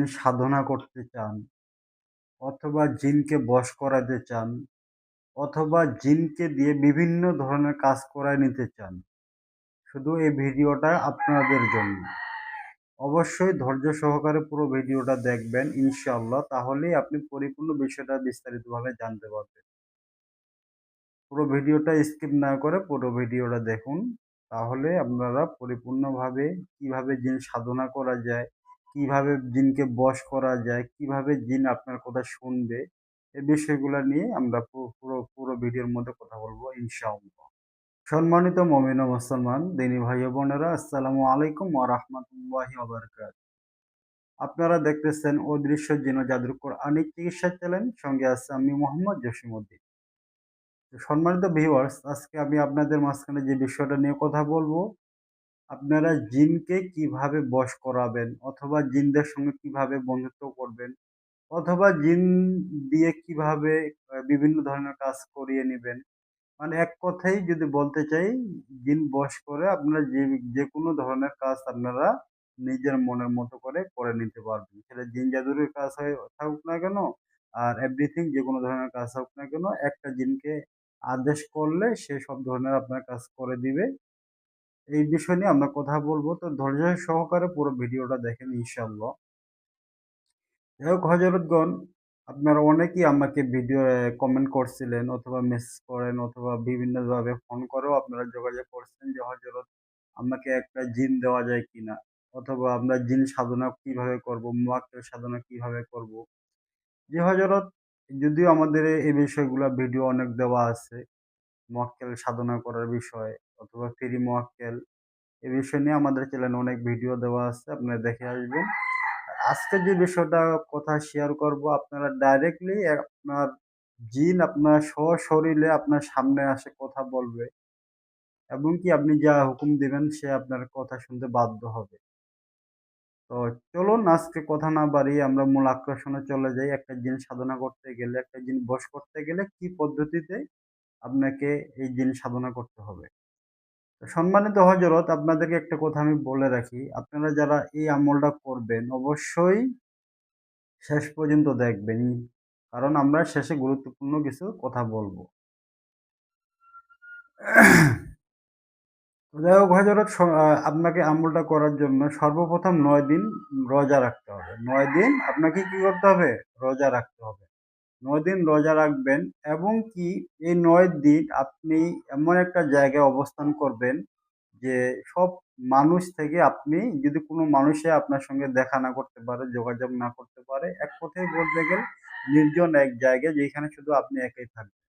জিন সাধনা করতে চান, অথবা জিনকে বশ করাতে চান, অথবা জিনকে দিয়ে বিভিন্ন ধরনের কাজ করায় নিতে চান, শুধু এই ভিডিওটা আপনাদের জন্য। অবশ্যই ধৈর্য সহকারে পুরো ভিডিওটা দেখবেন ইনশাআল্লাহ, তাহলেই আপনি পরিপূর্ণ বিষয়টা বিস্তারিতভাবে জানতে পারবেন। পুরো ভিডিওটা স্কিপ না করে পুরো ভিডিওটা দেখুন, তাহলে আপনারা পরিপূর্ণভাবে কীভাবে জিন সাধনা করা যায় কীভাবে জিনকে বশ করা যায়, কীভাবে জিন আপনার কথা শুনবে এই বিষয়গুলো নিয়ে আমরা পুরো পুরো ভিডিওর মধ্যে কথা বলব, ইনশাআল্লাহ। সম্মানিত মমিন মুসলমান, দিনী ভাই বোনেরা, আসসালামু আলাইকুম ওয়া রাহমাতুল্লাহি ওয়া বারাকাতুহু। আপনারা দেখতেছেন অদৃশ্য জিন জাদুকর আনিক চিকিৎসা চ্যানেল, সঙ্গে আছে আমি মোহাম্মদ জসিমউদ্দিন সম্মানিত ভিউয়ার্স আজকে আমি আপনাদের মাঝখানে যে বিষয়টা নিয়ে কথা বলব আপনারা জিনকে কীভাবে বশ করাবেন? অথবা জিনদের সঙ্গে কীভাবে বন্ধুত্ব করবেন? অথবা জিন দিয়ে কীভাবে বিভিন্ন ধরনের কাজ করিয়ে নেবেন? মানে এক কথাই যদি বলতে চাই, জিন বশ করে আপনারা যে যে কোনো ধরনের কাজ আপনারা নিজের মনের মতো করে করে নিতে পারবেন। সেটা জিন জাদুরের কাজ হয়, থাকুক না কেন, আর এভরিথিং যে কোনো ধরনের কাজ হোক না কেন, একটা জিনকে আদেশ করলে সে সব ধরনের আপনার কাজ করে দিবে। এই বিষয় নিয়ে আমরা কথা বলব। তো ধৈর্য সহকারে পুরো ভিডিওটা দেখেন ইনশাল্লাহ যাই হোক হজরতগণ আপনারা অনেকেই আমাকে ভিডিও কমেন্ট করছিলেন অথবা মেসেজ করেন অথবা বিভিন্নভাবে ফোন করেও আপনারা যোগাযোগ করছেন যে হজরত আমাকে একটা জিন দেওয়া যায় কিনা? অথবা, আমরা জিন সাধনা কীভাবে করব? মোয়াক্কেল সাধনা কীভাবে করব? যে হজরত যদিও আমাদের এই বিষয়গুলো ভিডিও অনেক দেওয়া আছে মোয়াক্কেল সাধনা করার বিষয় অথবা ফ্রি মোয়াক্কেল এই বিষয় নিয়ে আমাদের চ্যানেলে অনেক ভিডিও দেওয়া আছে, আপনারা দেখে আসবেন। আজকে যে বিষয়টা কথা শেয়ার করব, আপনারা ডাইরেক্টলি আপনার জিন আপনার সশরীরে আপনার সামনে আসে কথা বলবে এবং কি আপনি যা হুকুম দিবেন সে আপনার কথা শুনতে বাধ্য হবে। তো চলুন আজকে কথা না বাড়িয়ে আমরা মূল আকর্ষণে চলে যাই। একটা জিন সাধনা করতে গেলে, একটা জিন বস করতে গেলে কি পদ্ধতিতে আপনাকে এই জিন সাধনা করতে হবে। সম্মানিত হজরত আপনাদেরকে একটা কথা আমি বলে রাখি। আপনারা যারা এই আমলটা করবেন, অবশ্যই শেষ পর্যন্ত দেখবেন। কারণ আমরা শেষে গুরুত্বপূর্ণ কিছু কথা বলব। যাই হোক হজরত আপনাকে আমলটা করার জন্য সর্বপ্রথম নয় দিন রোজা রাখতে হবে। নয় দিন আপনাকে কি করতে হবে? রোজা রাখতে হবে। নয় দিন রোজা রাখবেন এবং কি এই নয় দিন আপনি এমন একটা জায়গায় অবস্থান করবেন যে সব মানুষ থেকে আপনি যদি কোনো মানুষে আপনার সঙ্গে দেখা না করতে পারে, যোগাযোগ না করতে পারে, এক কথায় বলতে গেলে নির্জন এক জায়গায় যেখানে শুধু আপনি একাই থাকবেন।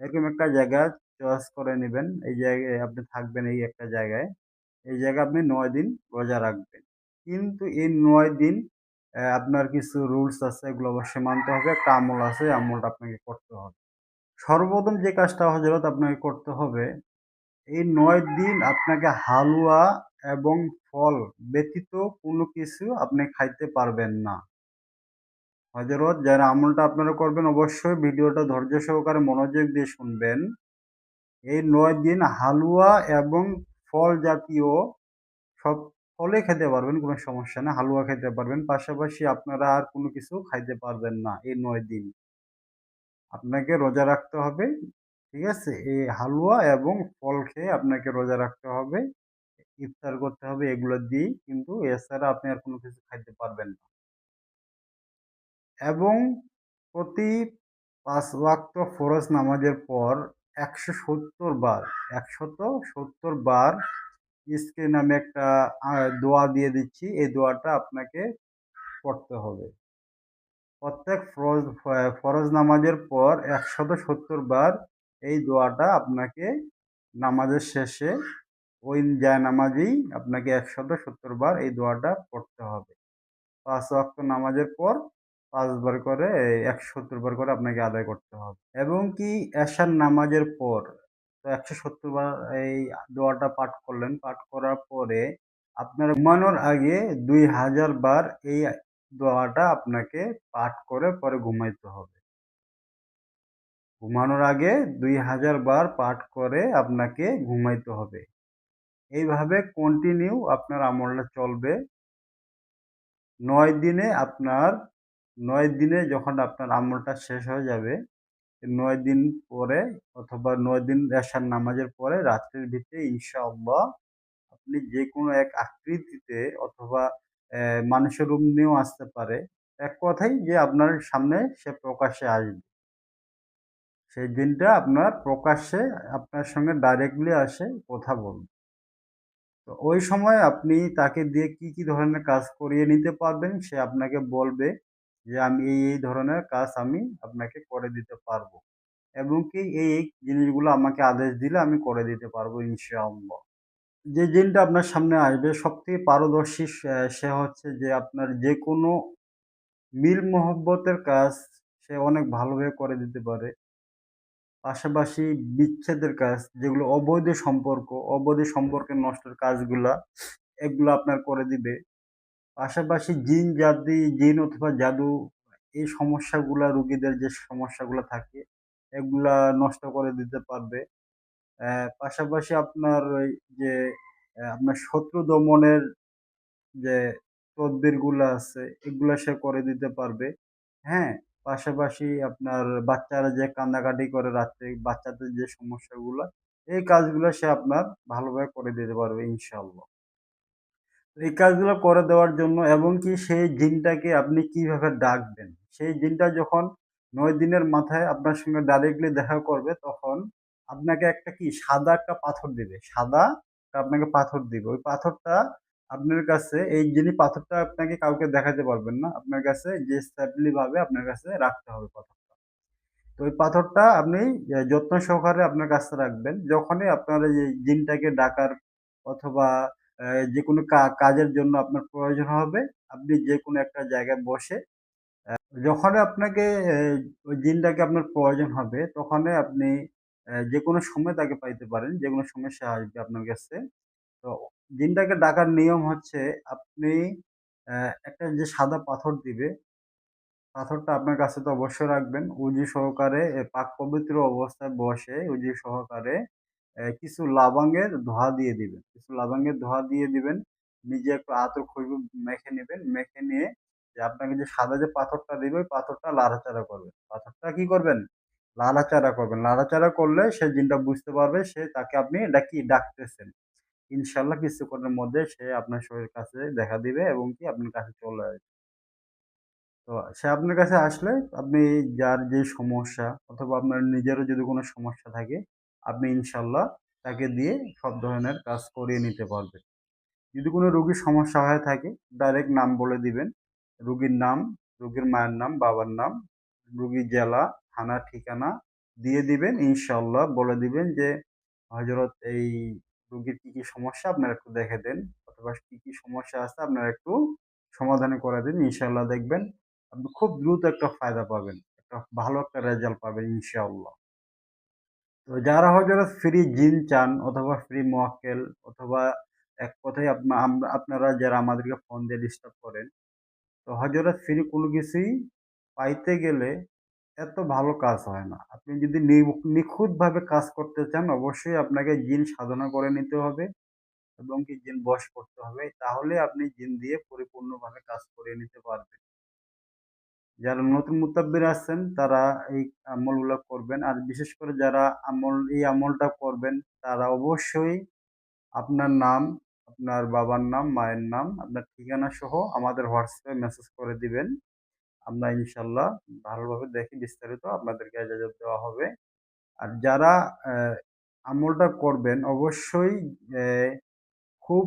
এরকম একটা জায়গা চয়েস করে নেবেন, এই জায়গায় আপনি থাকবেন এই একটা জায়গায়। এই জায়গায় আপনি নয় দিন রোজা রাখবেন। কিন্তু এই নয় দিন আপনার কিছু রুলস আছে, এগুলো অবশ্যই মানতে হবে। একটা আমল আছে আমলটা আপনাকে করতে হবে। সর্বপ্রথম যে কাজটা হজরত আপনাকে করতে হবে, এই নয় দিন আপনাকে হালুয়া এবং ফল ব্যতীত কোনো কিছু আপনি খাইতে পারবেন না। হজরত যারা আমলটা আপনারা করবেন, অবশ্যই ভিডিওটা ধৈর্য সহকারে মনোযোগ দিয়ে শুনবেন। এই নয় দিন হালুয়া এবং ফল জাতীয় সব ফলে খেতে পারবেন, কোনো সমস্যা না হালুয়া খেতে পারবেন। পাশাপাশি আপনারা আর কোনো কিছু খাইতে পারবেন না এই নয় দিন। আপনাকে রোজা রাখতে হবে, ঠিক আছে? এই হালুয়া এবং ফল খেয়ে আপনাকে রোজা রাখতে হবে, ইফতার করতে হবে, এগুলো দিয়েই কিন্তু এছাড়া আপনি আর কোনো কিছু খাইতে পারবেন না। এবং প্রতি পাঁচ ওয়াক্ত ফরজ নামাজের পর একশো সত্তর বার, একশত সত্তর বার স্ক্রিন আমি একটা দোয়া দিয়ে দিচ্ছি। এই দোয়াটা আপনাকে পড়তে হবে। প্রত্যেক ফরজ ফরজ নামাজের পর একশত সত্তর বার এই দোয়াটা আপনাকে নামাজের শেষে, ওই যায় নামাজেই আপনাকে একশত সত্তর বার এই দোয়াটা পড়তে হবে। পাঁচ ওয়াক্ত নামাজের পর পাঁচবার করে একশো সত্তর বার করে আপনাকে আদায় করতে হবে। এবং কি এশার নামাজের পর তো একশো সত্তর বার এই দোয়াটা পাঠ করলেন। পাঠ করার পরে আপনার ঘুমানোর আগে দুই হাজার বার এই দোয়াটা আপনাকে পাঠ করে পরে ঘুমাইতে হবে। ঘুমানোর আগে দুই হাজার বার পাঠ করে আপনাকে ঘুমাইতে হবে। এইভাবে কন্টিনিউ আপনার আমলটা চলবে। নয় দিনে আপনার, নয় দিনে যখন আপনার আমলটা শেষ হয়ে যাবে নয় দিন পরে অথবা নয় দিন এশার নামাজের পরে রাত্রির ভিতরে ইনশাআল্লাহ আপনি যে কোনো এক আকৃতিতে অথবা মানুষের রূপ নিয়েও আসতে পারে। এক কথাই যে আপনার সামনে সে প্রকাশ্যে আসবে। সেই দিনটা আপনার প্রকাশ্যে আপনার সঙ্গে ডাইরেক্টলি আসে কথা বলবে। তো ওই সময় আপনি তাকে দিয়ে কি কি ধরনের কাজ করিয়ে নিতে পারবেন সে আপনাকে বলবে। যে আমি এই এই ধরনের কাজ আমি আপনাকে করে দিতে পারব। এবং কি এই এই জিনিসগুলো আমাকে আদেশ দিলে আমি করে দিতে পারব ইনশাআল্লাহ। যে জিনটা আপনার সামনে আসবে, সবথেকে পারদর্শী সে হচ্ছে যে আপনার যে কোনো মিল মহব্বতের কাজ সে অনেক ভালোভাবে করে দিতে পারে। পাশাপাশি বিচ্ছেদের কাজ, যেগুলো অবৈধ সম্পর্ক, অবৈধ সম্পর্কে নষ্টের কাজগুলা, এগুলো আপনার করে দিবে। পাশাপাশি জিন জাদি জিন অথবা জাদু, এই সমস্যাগুলা, রুগীদের যে সমস্যাগুলো থাকে, এগুলা নষ্ট করে দিতে পারবে। পাশাপাশি আপনার ওই যে আপনার শত্রু দমনের যে তদবিরগুলো আছে, এগুলা সে করে দিতে পারবে। হ্যাঁ পাশাপাশি আপনার বাচ্চারা যে কান্দাকাটি করে রাত্রে, বাচ্চাদের যে সমস্যাগুলো, এই কাজগুলো সে আপনার ভালোভাবে করে দিতে পারবে ইনশাল্লাহ এই কাজগুলো করে দেওয়ার জন্য এবং কি সেই জিনটাকে আপনি কীভাবে ডাকবেন? সেই জিনটা যখন নয় দিনের মাথায় আপনার সঙ্গে ডাইরেক্টলি দেখা করবে, তখন আপনাকে একটা কি সাদা একটা পাথর দিবে। সাদা আপনাকে পাথর দিবে। ওই পাথরটা আপনার কাছে, এই যিনি পাথরটা আপনাকে কাউকে দেখাতে পারবেন না, আপনার কাছে যে স্ট্যাবলি ভাবে আপনার কাছে রাখতে হবে পাথরটা। তো ওই পাথরটা আপনি যত্ন সহকারে আপনার কাছে রাখবেন। যখনই আপনার এই জিনটাকে ডাকার অথবা যে কোনো কাজের জন্য আপনার প্রয়োজন হবে। আপনি যে কোনো একটা জায়গায় বসে যখন আপনাকে ওই জিনটাকে আপনার প্রয়োজন হবে, তখনই আপনি যে কোনো সময় তাকে পাইতে পারেন যে কোনো সময় সে আসবে আপনার কাছে। তো জিনটাকে ডাকার নিয়ম হচ্ছে, আপনি একটা যে সাদা পাথর দিবে, পাথরটা আপনার কাছে তো অবশ্যই রাখবেন। উজি সহকারে পাক পবিত্র অবস্থায় বসে উজি সহকারে কিছু লাবাঙ্গের ধোয়া দিয়ে দিবেন। কিছু লাবাঙ্গের ধোয়া দিয়ে দিবেন। নিজে একটু আতর খুশবু মেখে নেবেন। মেখে নিয়ে যে আপনাকে যে সাদা যে পাথরটা দিবে, ওই পাথরটা লাড়াচাড়া করবেন। পাথরটা কি করবেন? লাড়াচাড়া করবেন। লাড়াচাড়া করলে সে জিনটা বুঝতে পারবে, সে তাকে আপনি ডাকি ডাকতেছেন। ইনশাল্লাহ কিছুক্ষণের মধ্যে সে আপনার শরীর কাছে দেখা দিবে এবং কি আপনার কাছে চলে আসবে। তো সে আপনার কাছে আসলে আপনি যার যে সমস্যা অথবা আপনার নিজেরও যদি কোনো সমস্যা থাকে আপনি ইনশাল্লাহ তাকে দিয়ে সব ধরনের কাজ করিয়ে নিতে পারবেন। যদি কোনো রুগীর সমস্যা হয়ে থাকে ডাইরেক্ট নাম বলে দিবেন। রুগীর নাম, রুগীর মায়ের নাম, বাবার নাম, রুগীর জেলা, থানা, ঠিকানা দিয়ে দিবেন। ইনশাল্লাহ বলে দিবেন যে হজরত এই রুগীর কী কী সমস্যা? আপনারা একটু দেখে দেন। অথবা কী কী সমস্যা আছে? আপনারা একটু সমাধান করে দিন। ইনশাল্লাহ দেখবেন আপনি খুব দ্রুত একটা ফায়দা পাবেন। একটা ভালো একটা রেজাল্ট পাবেন ইনশাআল্লাহ তো যারা হয়তো ফ্রি জিন চান অথবা ফ্রি মোয়াক্কেল অথবা এক কথায় আপনারা যারা আমাদেরকে ফোন দিয়ে ডিস্টার্ব করেন, তো হজরত ফ্রি কোনো কিছুই পাইতে গেলে এত ভালো কাজ হয় না। আপনি যদি নিখুঁতভাবে কাজ করতে চান, অবশ্যই আপনাকে জিন সাধনা করে নিতে হবে এবং কি জিন বস করতে হবে, তাহলে আপনি জিন দিয়ে পরিপূর্ণভাবে কাজ করে নিতে পারবেন। যারা নতুন মুতাব্বির আছেন তারা এই আমলগুলো করবেন। আর বিশেষ করে যারা আমল, এই আমলটা করবেন, তারা অবশ্যই আপনার নাম, আপনার বাবার নাম, মায়ের নাম, আপনার ঠিকানা সহ আমাদের হোয়াটসঅ্যাপে মেসেজ করে দিবেন। আমরা ইনশাল্লাহ ভালোভাবে দেখি বিস্তারিত আপনাদেরকে এজাজত দেওয়া হবে। আর যারা আমলটা করবেন, অবশ্যই খুব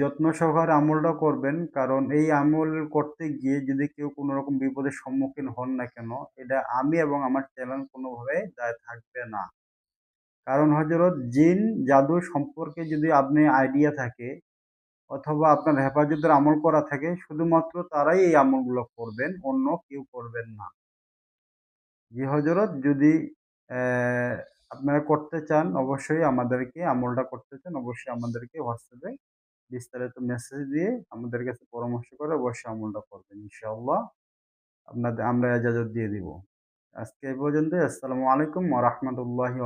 যত্ন সহকারে আমলটা করবেন। কারণ এই আমল করতে গিয়ে যদি কেউ কোনো রকম বিপদের সম্মুখীন হন না কেন, এটা আমি এবং আমার চ্যানেল কোনোভাবে দায় থাকবে না। কারণ হজরত জিন জাদু সম্পর্কে যদি আপনি আইডিয়া থাকে অথবা আপনার হেফাজতের আমল করা থাকে, শুধুমাত্র তারাই এই আমলগুলো করবেন, অন্য কেউ করবেন না। জি হজরত যদি আপনারা করতে চান, অবশ্যই আমাদেরকে আমলটা করতে চান, অবশ্যই আমাদেরকে হোয়াটসঅ্যাপে বিস্তারিত মেসেজ দিয়ে আমাদের কাছে পরামর্শ করে অবশ্যই আমলটা করবেন, ইনশাআল্লাহ। আপনাদের, আমরা এজাজত দিয়ে দিব। আজকে এই পর্যন্ত আসসালামু আলাইকুম ওয়া রাহমাতুল্লাহি